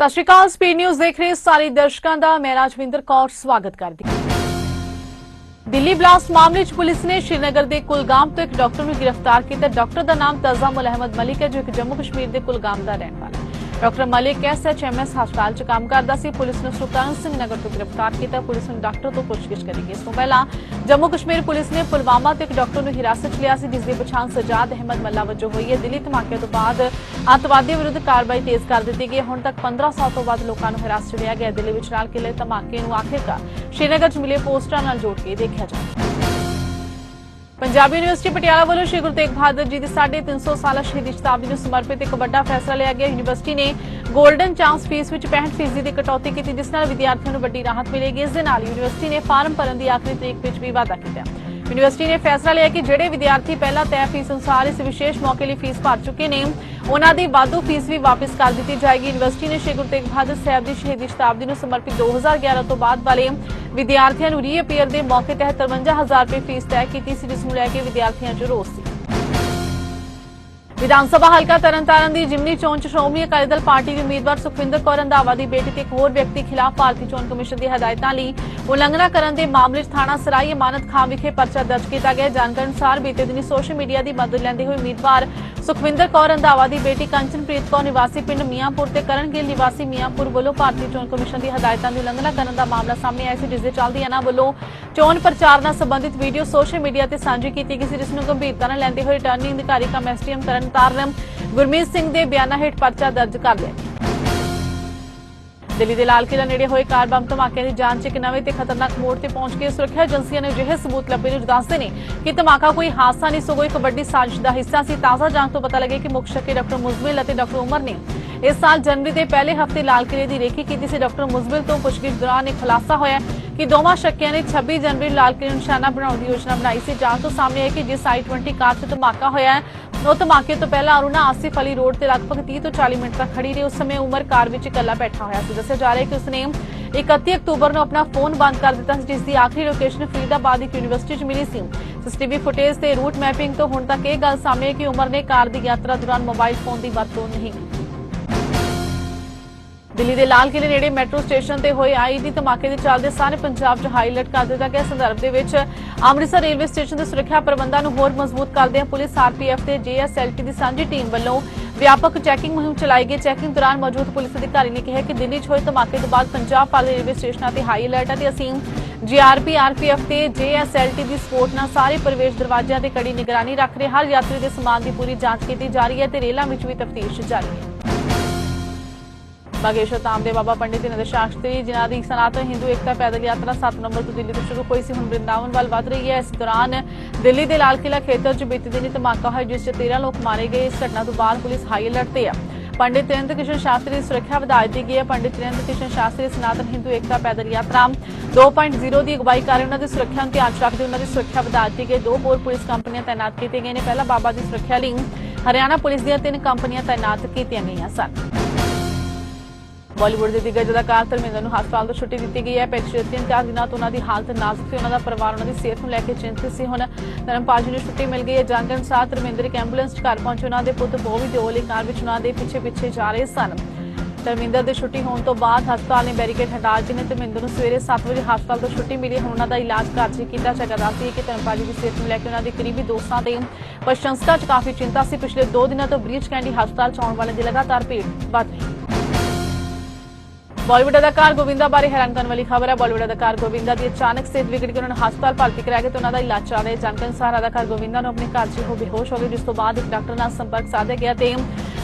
ਸਤਿ ਸ਼੍ਰੀ ਅਕਾਲ, speed news ਦੇਖ ਰਹੇ ਸਾਰੇ ਦਰਸ਼ਕਾਂ ਦਾ, ਮੈਂ ਰਾਜਵਿੰਦਰ ਕੌਰ ਸਵਾਗਤ ਕਰਦੀ ਹਾਂ। ਦਿੱਲੀ ਬਲਾਸਟ ਮਾਮਲੇ 'ਚ ਪੁਲਿਸ ਨੇ ਸ਼੍ਰੀਨਗਰ ਦੇ ਕੁਲਗਾਮ ਤੋਂ ਇੱਕ ਡਾਕਟਰ ਨੂੰ ਗ੍ਰਿਫਤਾਰ ਕੀਤਾ। ਡਾਕਟਰ ਦਾ ਨਾਮ ਤਜ਼ਾਮੁਲ ਅਹਿਮਦ ਮਲਿਕ ਹੈ, ਜੋ ਇੱਕ ਜੰਮੂ ਕਸ਼ਮੀਰ ਦੇ ਕੁਲਗਾਮ ਦਾ ਰਹਿਣ ਵਾਲਾ ਹੈ। ਡਾਕਟਰ ਮਲਿਕ ਐਸਐਚਐਮਐਸ ਹਸਪਤਾਲ 'ਚ ਕੰਮ ਕਰਦਾ ਸੀ। ਪੁਲਿਸ ਨੇ ਸੁਲਤਾਨ ਸਿੰਘ ਨਗਰ ਤੋਂ ਗ੍ਰਿਫਤਾਰ ਕੀਤਾ। ਪੁਲਿਸ ਨੇ ਡਾਕਟਰ ਤੋਂ ਪੁੱਛਗਿੱਛ ਕਰੇਗੀ। ਇਸ ਤੋਂ ਪਹਿਲਾਂ ਜੰਮੂ ਕਸ਼ਮੀਰ ਪੁਲਿਸ ਨੇ ਪੁਲਵਾਮਾ ਤੋਂ ਇੱਕ ਡਾਕਟਰ ਨੂੰ ਹਿਰਾਸਤ 'ਚ ਲਿਆ ਸੀ, ਜਿਸ ਦੀ ਪਛਾਣ ਸਜਾਦ ਅਹਿਮਦ ਮੱਲਾ ਵਜੋਂ ਹੋਈ ਹੈ। ਦਿੱਲੀ ਧਮਾਕੇ ਤੋਂ ਬਾਅਦ ਅੱਤਵਾਦੀਆਂ ਵਿਰੁੱਧ ਕਾਰਵਾਈ ਤੇਜ਼ ਕਰ ਦਿੱਤੀ ਗਈ। ਹੁਣ ਤੱਕ 1500 ਤੋਂ ਵੱਧ ਲੋਕਾਂ ਨੂੰ ਹਿਰਾਸਤ 'ਚ ਲਿਆ ਗਿਆ। ਦਿੱਲੀ ਵਿੱਚ ਨਾਲ ਕਿਲੇ ਧਮਾਕੇ ਨੂੰ ਆਖਿਰਕਾਰ ਸ਼੍ਰੀਨਗਰ 'ਚ ਮਿਲੇ ਪੋਸਟਰਾਂ ਨਾਲ ਜੋੜ ਕੇ ਦੇਖਿਆ ਜਾਵੇ ਪੰਜਾਬ ਯੂਨੀਵਰਸਿਟੀ ਪਟਿਆਲਾ ਵੱਲੋਂ ਸ਼੍ਰੀ ਗੁਰੂ ਤੇਗ ਬਹਾਦਰ ਜੀ ਦੀ 350 ਸਾਲਾ ਸ਼ਹੀਦੀ ਸ਼ਤਾਬਦੀ ਨੂੰ ਸਮਰਪਿਤ ਇੱਕ ਵੱਡਾ ਫੈਸਲਾ ਲਿਆ ਗਿਆ। ਯੂਨੀਵਰਸਿਟੀ ਨੇ ਗੋਲਡਨ ਚਾਂਸ ਫੀਸ ਵਿੱਚ 65% ਦੀ ਕਟੌਤੀ ਕੀਤੀ, ਜਿਸ ਨਾਲ ਵਿਦਿਆਰਥੀਆਂ ਨੂੰ ਵੱਡੀ ਰਾਹਤ ਮਿਲੇਗੀ। ਇਸ ਦੇ ਨਾਲ ਯੂਨੀਵਰਸਿਟੀ ਨੇ ਫਾਰਮ ਭਰਨ ਦੀ ਆਖਰੀ ਤਰੀਕ ਵਿੱਚ ਵੀ ਵਾਧਾ ਕੀਤਾ। ਯੂਨੀਵਰਸਿਟੀ ਨੇ ਫੈਸਲਾ ਲਿਆ ਕਿ ਜਿਹੜੇ ਵਿਦਿਆਰਥੀ ਪਹਿਲਾਂ ਤੈਅ ਫੀਸ ਅਨੁਸਾਰ ਇਸ ਵਿਸ਼ੇਸ਼ ਮੌਕੇ ਲਈ ਫੀਸ ਭਰ ਚੁੱਕੇ ਨੇ, ਉਹਨਾਂ ਦੀ ਵਾਧੂ ਫੀਸ ਵੀ ਵਾਪਸ ਕਰ ਦਿੱਤੀ ਜਾਏਗੀ। ਯੂਨੀਵਰਸਿਟੀ ਨੇ ਸ਼੍ਰੀ ਗੁਰੂ ਤੇਗ ਬਹਾਦਰ ਸਾਹਿਬ ਦੀ ਸ਼ਹੀਦੀ ਸ਼ਤਾਬਦੀ ਨੂੰ ਸਮਰਪਿਤ 2011 ਤੋਂ ਬਾਅਦ ਵਾਲੇ ਵਿਦਿਆਰਥੀਆਂ ਨੂੰ ਰੀਅਪੀਅਰ ਦੇ ਮੌਕੇ ਤਹਿਤ 53000 ਰੁਪਏ ਫੀਸ ਤੈਅ ਕੀਤੀ ਸੀ, ਜਿਸ ਨੂੰ ਲੈ ਕੇ ਵਿਦਿਆਰਥੀਆਂ 'ਚ ਰੋਸ ਵਿਧਾਨ ਸਭਾ ਹਲਕਾ ਤਰਨਤਾਰਨ ਦੀ ਜਿਮਨੀ ਚੋਣ ਚ ਸ਼੍ਰੋਮਣੀ ਅਕਾਲੀ ਦਲ ਪਾਰਟੀ ਦੀ ਉਮੀਦਵਾਰ ਸੁਖਵਿੰਦਰ ਕੌਰ ਰੰਧਾਵਾ ਦੀ ਬੇਟੀ ਤੇ ਇੱਕ ਹੋਰ ਵਿਅਕਤੀ ਖਿਲਾਫ ਭਾਰਤੀ ਚੋਣ ਕਮਿਸ਼ਨ ਦੀ ਹਦਾਇਤਾਂ ਲਈ ਉਲੰਘਣਾ ਕਰਨ ਦੇ ਮਾਮਲੇ 'ਚ ਥਾਣਾ ਸਰਾਈ ਅਮਾਨਤ ਖਾਂ ਵਿਖੇ ਪਰਚਾ ਦਰਜ ਕੀਤਾ ਗਿਆ। ਜਾਣਕਾਰੀ ਅਨੁਸਾਰ ਬੀਤੇ ਦਿਨੀ ਸੋਸ਼ਲ ਮੀਡੀਆ ਦੀ ਮਦਦ ਲੈਂਦੇ ਹੋਏ ਉਮੀਦਵਾਰ ਸੁਖਵਿੰਦਰ ਕੌਰ ਰੰਧਾਵਾ ਦੀ ਬੇਟੀ ਕੰਚਨਪ੍ਰੀਤ ਕੌਰ ਨਿਵਾਸੀ ਪਿੰਡ ਮੀਆਂਪੁਰ ਤੇ ਕਰਨਗਿੱਲ ਨਿਵਾਸੀ ਮੀਆਂਪੁਰ ਵੱਲੋਂ ਭਾਰਤੀ ਚੋਣ ਕਮਿਸ਼ਨ ਦੀ ਹਦਾਇਤਾਂ ਦੀ ਉਲੰਘਣਾ ਕਰਨ ਦਾ ਮਾਮਲਾ ਸਾਹਮਣੇ ਆਇਆ ਸੀ, ਜਿਸ ਦੇ ਚੱਲਦੇ ਇਹਨਾਂ ਵੱਲੋਂ ਚੋਣ ਪ੍ਰਚਾਰ ਨਾਲ ਸੰਬੰਧਿਤ ਵੀਡੀਓ ਸੋਸ਼ਲ ਮੀਡੀਆ ਤੇ ਸਾਂਝੀ ਕੀਤੀ ਗਈ ਸੀ, ਜਿਸ ਨੂੰ ਗੰਭੀਰਤਾ ਨਾਲ ਲੈਂਦੇ ਹੋਏ ਰਿਟਰਨਿੰਗ ਅਧਿਕਾਰੀ ਕਮ ਐਸਟੀਐਮ ਕਰਨ ਤਰਨਤਾਰਨ ਗੁਰਮੀਤ ਸਿੰਘ ਦੇ ਬਿਆਨਾਂ ਹੇਠ ਪਰਚਾ ਦਰਜ ਕਰ ਲਿਆ ਦਿੱਲੀ ਦੇ ਲਾਲ ਕਿਲ੍ਹਾ ਨੇੜੇ ਹੋਏ ਕਾਰ ਬੰਬ ਧਮਾਕੇ ਦੀ ਜਾਂਚ ਇੱਕ ਨਵੇਂ ਤੇ ਖਤਰਨਾਕ ਮੋੜ ਤੇ ਪਹੁੰਚ ਕੇ ਸੁਰੱਖਿਆ ਏਜੰਸੀਆਂ ਨੇ ਅਜਿਹੇ ਸਬੂਤ ਲੱਭੇ ਨੇ ਦੱਸਦੇ ਨੇ ਕਿ ਧਮਾਕਾ ਕੋਈ ਹਾਦਸਾ ਨਹੀਂ, ਸਗੋਂ ਇੱਕ ਵੱਡੀ ਸਾਜ਼ਿਸ਼ ਦਾ ਹਿੱਸਾ ਸੀ। ਤਾਜ਼ਾ ਜਾਂਚ ਤੋਂ ਪਤਾ ਲੱਗਿਆ ਕਿ ਮੁੱਖ ਸ਼ੱਕੀ ਡਾਕਟਰ ਮੁਜ਼ਮਿਲ ਅਤੇ ਡਾਕਟਰ ਉਮਰ ਨੇ ਇਸ ਸਾਲ ਜਨਵਰੀ ਦੇ ਪਹਿਲੇ ਹਫ਼ਤੇ ਲਾਲ ਕਿਲ੍ਹੇ ਦੀ ਰੇਖੀ ਕੀਤੀ ਸੀ। ਡਾਕਟਰ ਮੁਜ਼ਮਿਲ ਤੋਂ ਪੁੱਛਗਿੱਛ ਦੌਰਾਨ ਇਹ ਖੁਲਾਸਾ ਹੋਇਆ ਕਿ ਦੋਵਾਂ ਸ਼ੱਕੀਆਂ ਨੇ 26 ਜਨਵਰੀ ਲਾਲ ਕਿਲ੍ਹੇ ਨੂੰ ਨਿਸ਼ਾਨਾ ਬਣਾਉਣ ਦੀ ਯੋਜਨਾ ਬਣਾਈ ਸੀ। ਜਾਂਚ ਤੋਂ ਸਾਹਮਣੇ ਆਇਆ ਕਿ ਜਿਸ i20 ਕਾਰ 'ਚ ਧਮਾਕਾ ਹੋਇਆ ਹੈ ਉਹ ਧਮਾਕੇ ਤੋਂ ਪਹਿਲਾਂ ਅਰੁਣਾ ਆਸਿਫ ਅਲੀ ਰੋਡ ਤੇ ਲਗਭਗ 30 ਤੋਂ 40 ਮਿੰਟ ਤੱਕ ਖੜੀ ਰਹੀ। ਉਸ ਸਮੇਂ ਉਮਰ ਕਾਰ ਵਿੱਚ ਇਕੱਲਾ ਬੈਠਾ ਹੋਇਆ ਸੀ। ਦੱਸਿਆ ਜਾ ਰਿਹਾ ਕਿ ਉਸਨੇ 31 ਅਕਤੂਬਰ ਨੂੰ ਆਪਣਾ ਫੋਨ ਬੰਦ ਕਰ ਦਿੱਤਾ ਸੀ, ਜਿਸ ਦੀ ਆਖਰੀ ਲੋਕੇਸ਼ਨ ਫਰੀਦਾਬਾਦ ਇੱਕ ਯੂਨੀਵਰਸਿਟੀ 'ਚ ਮਿਲੀ ਸੀ। ਸੀਸੀਟੀਵੀ ਫੁਟੇਜ ਤੇ ਰੂਟ ਮੈਪਿੰਗ ਤੋਂ ਹੁਣ ਤੱਕ ਇਹ ਗੱਲ ਸਾਹਮਣੇ ਹੈ ਕਿ ਉਮਰ ਨੇ ਕਾਰ ਦੀ ਯਾਤਰਾ ਦੌਰਾਨ ਮੋਬਾਈਲ ਫੋਨ ਦੀ ਵਰਤੋਂ ਨਹੀਂ ਕੀਤੀ। ਦਿੱਲੀ ਦੇ ਲਾਲ ਕਿਲੇ ਨੇੜੇ ਮੈਟਰੋ ਸਟੇਸ਼ਨ ਤੇ ਹੋਏ ਆਈਡੀ ਧਮਾਕੇ ਦੇ ਚੱਲਦੇ ਸਾਰੇ ਪੰਜਾਬ 'ਚ ਹਾਈ ਅਲਰਟ ਕਰ ਦਿੱਤਾ ਗਿਆ। ਸੰਦਰਭ ਦੇ ਵਿੱਚ ਅੰਮ੍ਰਿਤਸਰ ਰੇਲਵੇ ਸਟੇਸ਼ਨ ਦੇ ਸੁਰੱਖਿਆ ਪ੍ਰਬੰਧਾਂ ਨੂੰ ਹੋਰ ਮਜ਼ਬੂਤ ਕਰਦਿਆਂ ਪੁਲਿਸ ਆਰਪੀਐਫ ਤੇ ਜੀਐਸਐਲਟੀ ਦੀ ਸਾਂਝੀ ਟੀਮ ਵੱਲੋਂ ਵਿਆਪਕ ਚੈਕਿੰਗ ਮੁਹਿੰਮ ਚਲਾਈ ਗਈ। ਚੈਕਿੰਗ ਦੌਰਾਨ ਮੌਜੂਦ ਪੁਲਿਸ ਅਧਿਕਾਰੀ ਨੇ ਕਿਹਾ ਕਿ ਦਿੱਲੀ 'ਚ ਹੋਏ ਧਮਾਕੇ ਤੋਂ ਬਾਅਦ ਪੰਜਾਬ ਵਾਲੇ ਰੇਲਵੇ ਸਟੇਸ਼ਨਾਂ ਤੇ ਹਾਈ ਅਲਰਟ ਹੈ ਤੇ ਅਸੀਂ ਜੀਆਰਪੀ ਆਰਪੀਐਫ ਤੇ ਜੀਐਸਐਲਟੀ ਦੀ ਸਪੋਰਟ ਨਾਲ ਸਾਰੇ ਪ੍ਰਵੇਸ਼ ਦਰਵਾਜ਼ਿਆਂ ਤੇ ਕੜੀ ਨਿਗਰਾਨੀ ਰੱਖ ਰਹੇ ਹਰ ਯਾਤਰੀ ਦੇ ਸਮਾਨ ਦੀ ਪੂਰੀ ਜਾਂਚ ਕੀਤੀ ਜਾ ਰਹੀ ਹੈ ਤੇ ਰੇਲਾਂ ਵਿੱਚ ਵੀ ਤਫਤੀਸ਼ ਜਾਰੀ ਹੈ। ਬਾਗੇਸ਼ਵਰ ਧਾਮ ਦੇ ਬਾਬਾ ਪੰਡਿਤ ਨੰਦ ਸ਼ਾਸਤਰੀ ਜਿਨ੍ਹਾਂ ਦੀ ਸਨਾਤਨ ਹਿੰਦੂ ਏਕਤਾ ਪੈਦਲ ਯਾਤਰਾ 7 ਨੰਬਰ ਤੋਂ ਦਿੱਲੀ ਤੋਂ ਸ਼ੁਰੂ ਹੋਈ ਸੀ ਹੁਣ ਬ੍ਰਿੰਦਾਵਨ ਵੱਲ ਵਧ ਰਹੀ ਹੈ ਇਸ ਦੌਰਾਨ ਦਿੱਲੀ ਦੇ ਲਾਲ ਕਿਲਾ ਖੇਤਰ 'ਚ ਬੀਤੇ ਦਿਨੀ ਧਮਾਕਾ ਹੋਇਆ ਜਿਸ 'ਚ 13 ਲੋਕ ਮਾਰੇ ਗਏ ਇਸ ਘਟਨਾ ਤੋਂ ਬਾਅਦ ਪੁਲਿਸ ਹਾਈ ਅਲਰਟ ਤੇ ਹੈ ਪੰਡਿਤ ਤ੍ਰਿੰਦ ਕਿਸ਼ਨ ਸ਼ਾਸਤਰੀ ਦੀ ਸੁਰੱਖਿਆ ਵਧਾ ਦਿੱਤੀ ਗਈ ਹੈ ਪੰਡਿਤ ਤ੍ਰਿੰਦ ਕਿਸ਼ਨ ਸ਼ਾਸਤਰੀ ਸਨਾਤਨ ਹਿੰਦੂ ਏਕਤਾ ਪੈਦਲ ਯਾਤਰਾ 2.0 ਦੀ ਅਗਵਾਈ ਕਰ ਰਹੇ ਉਹਨਾਂ ਦੀ ਸੁਰੱਖਿਆ ਨੂੰ ਧਿਆਨ 'ਚ ਰੱਖਦੇ ਉਹਨਾਂ ਦੀ ਸੁਰੱਖਿਆ ਵਧਾ ਦਿੱਤੀ ਗਈ ਦੋ ਹੋਰ ਪੁਲਿਸ ਕੰਪਨੀਆਂ ਤਾਇਨਾਤ ਕੀਤੀਆਂ ਗਈਆਂ ਨੇ ਪਹਿਲਾਂ ਬਾਬਾ ਦੀ ਸੁਰੱਖਿਆ ਲਈ ਹਰਿਆਣਾ ਪੁਲਿਸ ਦੀਆਂ ਤਿੰਨ ਕੰਪਨੀਆਂ ਤਾਇਨਾਤ ਕੀਤੀਆਂ ਗਈਆਂ ਸਨ ਬਾਲੀਵੁੱਡ ਦੇ ਦਿੱਗਜ ਅਦਾਕਾਰ ਧਰਮਿੰਦਰ ਨੂੰ ਹਸਪਤਾਲ ਤੋਂ ਛੁੱਟੀ ਦਿੱਤੀ ਗਈ ਹੈ। ਪਿਛਲੇ ਤਿੰਨ ਚਾਰ ਦਿਨਾਂ ਤੋਂ ਉਹਨਾਂ ਦੀ ਹਾਲਤ ਨਾਜ਼ੁਕ ਸੀ। ਉਹਨਾਂ ਦਾ ਪਰਿਵਾਰ, ਉਹਨਾਂ ਦੀ ਸਿਹਤ ਨੂੰ ਲੈ ਕੇ ਚਿੰਤਿਤ ਸੀ। ਹੁਣ ਧਰਮਪਾਲ ਜੀ ਨੂੰ ਛੁੱਟੀ ਮਿਲ ਗਈ ਹੈ। ਜਾਣਕਾਰੀ ਅਨੁਸਾਰ ਧਰਮਿੰਦਰ ਇੱਕ ਐਂਬੂਲੈਂਸ 'ਚ ਘਰ ਪਹੁੰਚੇ। ਉਹਨਾਂ ਦੇ ਪੁੱਤ ਬੋਵੀ ਦੇ ਓਲੀ ਕਾਰ ਵਿੱਚ ਉਹਨਾਂ ਦੇ ਪਿੱਛੇ ਪਿੱਛੇ ਜਾ ਰਹੇ ਸਨ। ਧਰਮਿੰਦਰ ਦੇ ਛੁੱਟੀ ਹੋਣ ਤੋਂ ਬਾਅਦ ਹਸਪਤਾਲ ਨੇ ਬੈਰੀਕੇਡ ਹਟਾ ਦਿੱਤੇ ਨੇ ਧਰਮਿੰਦਰ ਨੂੰ ਸਵੇਰੇ 7 ਵਜੇ ਹਸਪਤਾਲ ਤੋਂ ਛੁੱਟੀ ਮਿਲੀ ਹੁਣ ਉਹਨਾਂ ਦਾ ਇਲਾਜ ਘਰ 'ਚ ਕੀਤਾ ਜਾ ਰਿਹਾ ਸੀ ਕਿ ਧਰਮਪਾਲ ਜੀ ਦੀ ਸਿਹਤ ਨੂੰ ਲੈ ਕੇ ਉਹਨਾਂ ਦੇ ਕਰੀਬੀ ਦੋਸਤਾਂ ਤੇ ਪ੍ਰਸ਼ੰਸਕਾਂ 'ਚ ਕਾਫੀ ਚਿੰਤਾ ਸੀ। ਪਿਛਲੇ 2 ਦਿਨਾਂ ਤੋਂ ਬ੍ਰੀਚ ਕੈਂਡੀ ਹਸਪਤਾਲ 'ਚ ਆਉਣ ਵਾਲੇ ਦੀ ਲਗਾਤਾਰ ਭੀੜ ਵੱਧ ਰਹੀ ਬਾਲੀਵੁੱਡ ਅਦਾਕਾਰ ਗੋਵਿੰਦਾ ਬਾਰੇ ਹੈਰਾਨ ਕਰਨ ਵਾਲੀ ਖਬਰ ਹੈ। ਬਾਲੀਵੁੱਡ ਅਦਾਕਾਰ ਗੋਵਿੰਦਾ ਦੀ ਅਚਾਨਕ ਸਿਹਤ ਵਿਗੜ ਕੇ ਉਹਨਾਂ ਨੂੰ ਹਸਪਤਾਲ ਭਰਤੀ ਕਰਾਇਆ ਗਿਆ ਤੇ ਉਹਨਾਂ ਦਾ ਇਲਾਜ ਚੱਲ ਰਿਹਾ ਜਾਣਕਾਰੀ ਅਨੁਸਾਰ ਅਦਾਕਾਰ ਗੋਵਿੰਦਾ ਨੂੰ ਆਪਣੇ ਘਰ 'ਚ ਹੀ ਹੋ ਬੇਹੋਸ਼ ਹੋ ਗਏ, ਜਿਸ ਤੋਂ ਬਾਅਦ ਇੱਕ ਡਾਕਟਰ ਨਾਲ ਸੰਪਰਕ ਸਾਧਿਆ ਗਿਆ ਤੇ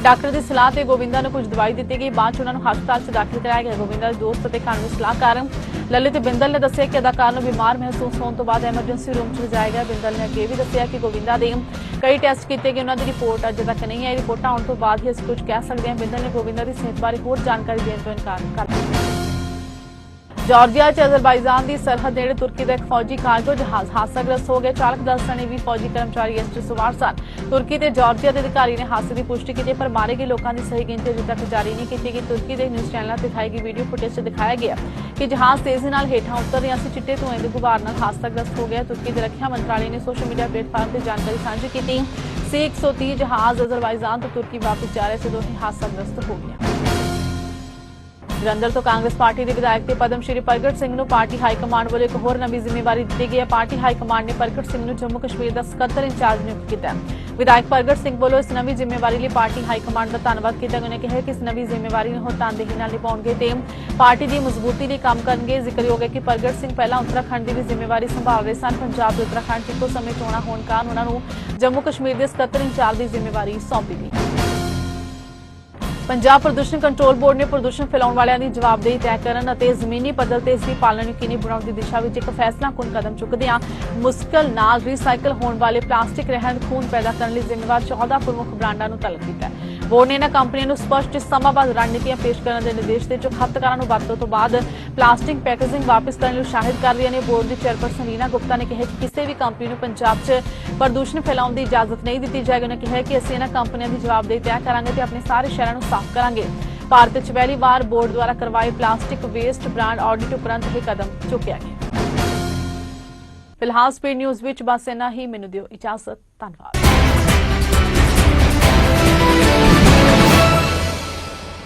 ਡਾਕਟਰ ਦੀ ਸਲਾਹ ਤੇ ਗੋਵਿੰਦਾ ਨੂੰ ਕੁਝ ਦਵਾਈ ਦਿੱਤੀ ਗਈ। ਬਾਅਦ 'ਚ ਉਹਨਾਂ ਨੂੰ ਹਸਪਤਾਲ 'ਚ ਦਾਖਲ ਕਰਾਇਆ ਗਿਆ। ਗੋਵਿੰਦਾ ਦੇ ਦੋਸਤ ਅਤੇ ਕਾਨੂੰਨੀ ਸਲਾਹਕਾਰ ਲਲਿਤ ਬਿੰਦਲ ਨੇ ਦੱਸਿਆ ਕਿ ਅਦਾਕਾਰ ਨੂੰ ਬਿਮਾਰ ਮਹਿਸੂਸ ਹੋਣ ਤੋਂ ਬਾਅਦ ਐਮਰਜੈਂਸੀ ਰੂਮ 'ਚ ਲਿਜਾਇਆ ਗਿਆ। ਬਿੰਦਲ ਨੇ ਅੱਗੇ ਵੀ ਦੱਸਿਆ ਕਿ ਗੋਵਿੰਦਾ ਦੇ ਕਈ ਟੈਸਟ ਕੀਤੇ ਗਏ, ਉਹਨਾਂ ਦੀ ਰਿਪੋਰਟ ਅਜੇ ਤੱਕ ਨਹੀਂ ਆਈ। ਰਿਪੋਰਟਾਂ ਆਉਣ ਤੋਂ ਬਾਅਦ ਹੀ ਅਸੀਂ ਕੁਝ ਕਹਿ ਸਕਦੇ ਹਾਂ। ਬਿੰਦਲ ਨੇ ਗੋਵਿੰਦਾ ਦੀ ਸਿਹਤ ਬਾਰੇ ਹੋਰ ਜਾਣਕਾਰੀ ਦੇਣ ਤੋਂ ਇਨਕਾਰ ਕਰ ਜਾਰਜੀਆ ਚ ਅਜ਼ਰਬਾਈਜਾਨ ਦੀ ਸਰਹੱਦ ਨੇੜੇ ਤੁਰਕੀ ਦਾ ਇੱਕ ਫੌਜੀ ਕਾਰਗੋ ਜਹਾਜ਼ ਹਾਦਸਾਗ੍ਰਸਤ ਹੋ ਗਿਆ ਚਾਲਕ ਦਸ ਸਣੇ ਵੀ ਫੌਜੀ ਕਰਮਚਾਰੀ ਇਸ 'ਚ ਸਵਾਰ ਸਨ। ਤੁਰਕੀ ਤੇ ਜਾਰਜੀਆ ਦੇ ਅਧਿਕਾਰੀ ਨੇ ਹਾਦਸੇ ਦੀ ਪੁਸ਼ਟੀ ਕੀਤੀ, ਪਰ ਮਾਰੇ ਗਏ ਲੋਕਾਂ ਦੀ ਸਹੀ ਗਿਣਤੀ ਅਜੇ ਤੱਕ ਜਾਰੀ ਨਹੀਂ ਕੀਤੀ ਗਈ। ਤੁਰਕੀ ਦੇ ਨਿਊਜ਼ ਚੈਨਲਾਂ ਤੇ ਦਿਖਾਈ ਗਈ ਵੀਡੀਓ ਫੁਟੇਜ 'ਚ ਦਿਖਾਇਆ ਗਿਆ ਕਿ ਜਹਾਜ਼ ਤੇਜ਼ੀ ਨਾਲ ਹੇਠਾਂ ਉਤਰ ਰਿਹਾ ਸੀ ਚਿੱਟੇ ਧੂਏ ਦੇ ਗੁਬਾਰ ਨਾਲ ਹਾਦਸਾਗ੍ਰਸਤ ਹੋ ਗਿਆ ਤੁਰਕੀ ਦੇ ਰੱਖਿਆ ਮੰਤਰਾਲੇ ਨੇ ਸੋਸ਼ਲ ਮੀਡੀਆ ਪਲੇਟਫਾਰਮ ਤੇ ਜਾਣਕਾਰੀ ਸਾਂਝੀ ਕੀਤੀ। ਸੀ 130 ਜਹਾਜ਼ ਅਜ਼ਰਬਾਈਜਾਨ ਤੋਂ ਤੁਰਕੀ ਵਾਪਸ ਜਾ ਰਹੇ ਸੀ ਦੋਹੇ ਹਾਦਸਾਗ੍ਰਸਤ ਹੋ ਗਿਆ ਜਲੰਧਰ ਤੋਂ ਕਾਂਗਰਸ ਪਾਰਟੀ ਦੇ ਵਿਧਾਇਕ ਤੇ ਪਦਮ ਸ਼੍ਰੀ ਪ੍ਰਗਟ ਸਿੰਘ ਨੂੰ ਪਾਰਟੀ ਹਾਈ ਕਮਾਂਡ ਵੱਲੋਂ ਇੱਕ ਹੋਰ ਨਵੀਂ ਜ਼ਿੰਮੇਵਾਰੀ ਦਿੱਤੀ ਗਈ ਹੈ। ਪਾਰਟੀ ਹਾਈ ਕਮਾਂਡ ਨੇ ਪ੍ਰਗਟ ਸਿੰਘ ਨੂੰ ਜੰਮੂ ਕਸ਼ਮੀਰ ਦਾ ਸਕੱਤਰ ਇੰਚਾਰਜ ਨਿਯੁਕਤ ਕੀਤਾ ਵਿਧਾਇਕ ਪ੍ਰਗਟ ਸਿੰਘ ਵੱਲੋਂ ਇਸ ਨਵੀਂ ਜ਼ਿੰਮੇਵਾਰੀ ਲਈ ਪਾਰਟੀ ਹਾਈ ਕਮਾਂਡ ਦਾ ਧੰਨਵਾਦ ਕੀਤਾ ਗਿਆ। ਕਿਹਾ ਕਿ ਇਸ ਨਵੀਂ ਜ਼ਿੰਮੇਵਾਰੀ ਨੂੰ ਉਹ ਤਨਦੇਹੀ ਨਾਲ ਨਿਭਾਉਣਗੇ ਤੇ ਪਾਰਟੀ ਦੀ ਮਜ਼ਬੂਤੀ ਲਈ ਕੰਮ ਕਰਨਗੇ। ਜ਼ਿਕਰਯੋਗ ਹੈ ਕਿ ਪ੍ਰਗਟ ਸਿੰਘ ਪਹਿਲਾਂ ਉੱਤਰਾਖੰਡ ਦੀ ਵੀ ਜ਼ਿੰਮੇਵਾਰੀ ਸੰਭਾਲ ਰਹੇ ਸਨ। ਪੰਜਾਬ ਤੇ ਉੱਤਰਾਖੰਡ 'ਚ ਇੱਕੋ ਸਮੇਂ ਚੋਣਾਂ ਹੋਣ ਕਾਰਨ ਉਹਨਾਂ ਨੂੰ ਜੰਮੂ ਕਸ਼ਮੀਰ ਦੇ ਸਕੱਤਰ ਇੰਚਾਰਜ ਦੀ ਜ਼ਿੰਮੇਵਾਰੀ ਸੌਂਪੀ ਗਈ। ਪੰਜਾਬ ਪ੍ਰਦੂਸ਼ਣ ਕੰਟਰੋਲ ਬੋਰਡ ਨੇ ਪ੍ਰਦੂਸ਼ਣ ਫੈਲਾਉਣ ਵਾਲਿਆਂ ਦੀ ਜਵਾਬਦੇਹੀ ਤੈਅ ਕਰਨ ਅਤੇ ਜ਼ਮੀਨੀ ਪੱਧਰ ਤੇ ਇਸ ਦੀ ਪਾਲਣਾ ਯਕੀਨੀ ਬਣਾਉਣ ਦੀ ਦਿਸ਼ਾ ਵਿੱਚ ਇੱਕ ਫੈਸਲਾਕੁਨ ਕਦਮ ਚੁੱਕਦਿਆਂ ਮੁਸ਼ਕਲ ਨਾਲ ਰੀਸਾਈਕਲ ਹੋਣ ਵਾਲੇ ਪਲਾਸਟਿਕ ਰਹਿੰਦ ਖੂਨ ਪੈਦਾ ਕਰਨ ਲਈ ਜ਼ਿੰਮੇਵਾਰ 14 ਪ੍ਰਮੁੱਖ ਬ੍ਰਾਂਡਾਂ ਨੂੰ ਤਲਬ ਕੀਤਾ ਹੈ। ਬੋਰਡ ਨੇ ਇਹਨਾਂ ਕੰਪਨੀਆਂ ਨੂੰ ਸਪਸ਼ਟ ਸਮਾਂਬੱਧ ਰਣਨੀਤੀਆਂ ਪੇਸ਼ ਕਰਨ ਦੇ ਨਿਰਦੇਸ਼ ਦੇ ਜੋ ਖਪਤਕਾਰਾਂ ਨੂੰ ਵਰਤੋਂ ਤੋਂ ਬਾਅਦ ਪਲਾਸਟਿਕ ਪੈਕੇਜਿੰਗ ਵਾਪਸ ਕਰਨ ਲਈ ਉਤਸ਼ਾਹਿਤ ਕਰ ਰਹੀਆਂ ਨੇ। ਬੋਰਡ ਦੀ ਚੇਅਰਪਰਸਨ ਰੀਨਾ ਗੁਪਤਾ ਨੇ ਕਿਹਾ ਕਿ ਕਿਸੇ ਵੀ ਕੰਪਨੀ ਨੂੰ ਪੰਜਾਬ 'ਚ ਪ੍ਰਦੂਸ਼ਣ ਫੈਲਾਉਣ ਦੀ ਇਜਾਜ਼ਤ ਨਹੀਂ ਦਿੱਤੀ ਜਾਏਗੀ। ਉਹਨੇ ਕਿਹਾ ਕਿ ਅਸੀਂ ਇਹਨਾਂ ਕੰਪਨੀਆਂ ਦੀ ਜਵਾਬਦੇਹੀ ਤੈਅ ਕਰਾਂਗੇ ਤੇ ਆਪਣੇ ਸਾਰੇ ਸ਼ਹਿਰਾਂ ਨੂੰ ਸਾਫ਼ ਕਰਾਂਗੇ। ਭਾਰਤ 'ਚ ਪਹਿਲੀ ਵਾਰ ਬੋਰਡ ਦੁਆਰਾ ਕਰਵਾਏ ਪਲਾਸਟਿਕ ਵੇਸਟ ਬ੍ਰਾਂਡ ਆਡਿਟ ਉਪਰੰਤ ਇਹ ਕਦਮ ਚੁੱਕਿਆ ਗਿਆ। ਫਿਲਹਾਲ ਸਪੀਡ ਨਿਊਜ਼ ਵਿੱਚ ਬਸ ਇੰਨਾ ਹੀ। ਮੈਨੂੰ ਦਿਓ ਇਜਾਜ਼ਤ। ਧੰਨਵਾਦ।